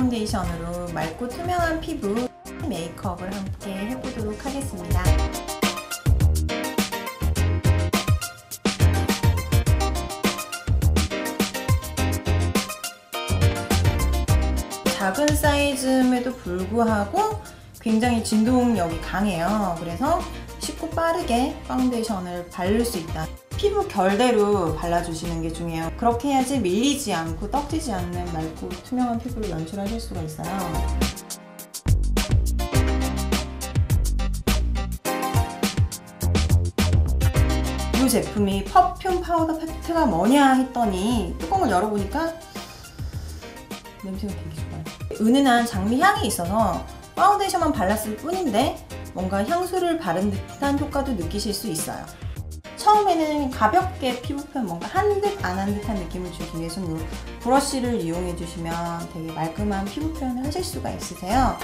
파운데이션으로 맑고 투명한 피부 메이크업을 함께 해보도록 하겠습니다. 작은 사이즈임에도 불구하고 굉장히 진동력이 강해요. 그래서 쉽고 빠르게 파운데이션을 바를 수 있다. 피부 결대로 발라주시는 게 중요해요. 그렇게 해야지 밀리지 않고 떡지지 않는 맑고 투명한 피부를 연출하실 수가 있어요. 이 제품이 퍼퓸 파우더 팩트가 뭐냐 했더니 뚜껑을 열어보니까 냄새가 되게 좋아요. 은은한 장미 향이 있어서 파운데이션만 발랐을 뿐인데 뭔가 향수를 바른 듯한 효과도 느끼실 수 있어요. 처음에는 가볍게 피부표현 뭔가 한 듯 안 한 듯한 느낌을 주기 위해서는 이 브러쉬를 이용해 주시면 되게 말끔한 피부 표현을 하실 수가 있으세요.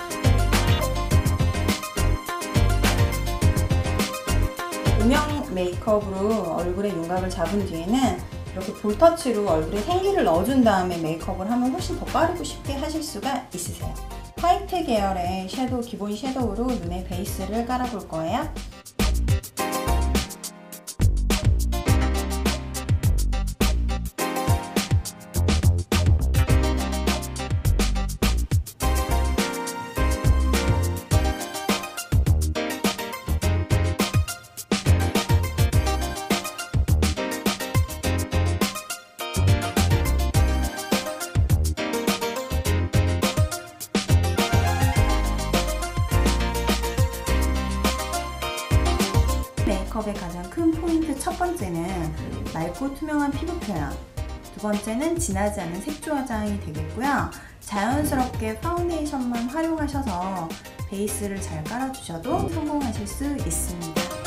음영 메이크업으로 얼굴에 윤곽을 잡은 뒤에는 이렇게 볼터치로 얼굴에 생기를 넣어준 다음에 메이크업을 하면 훨씬 더 빠르고 쉽게 하실 수가 있으세요. 화이트 계열의 섀도우, 기본 섀도우로 눈에 베이스를 깔아볼 거예요. 메이크업의 가장 큰 포인트 첫 번째는 맑고 투명한 피부 표현. 두 번째는 진하지 않은 색조 화장이 되겠고요. 자연스럽게 파운데이션만 활용하셔서 베이스를 잘 깔아주셔도 성공하실 수 있습니다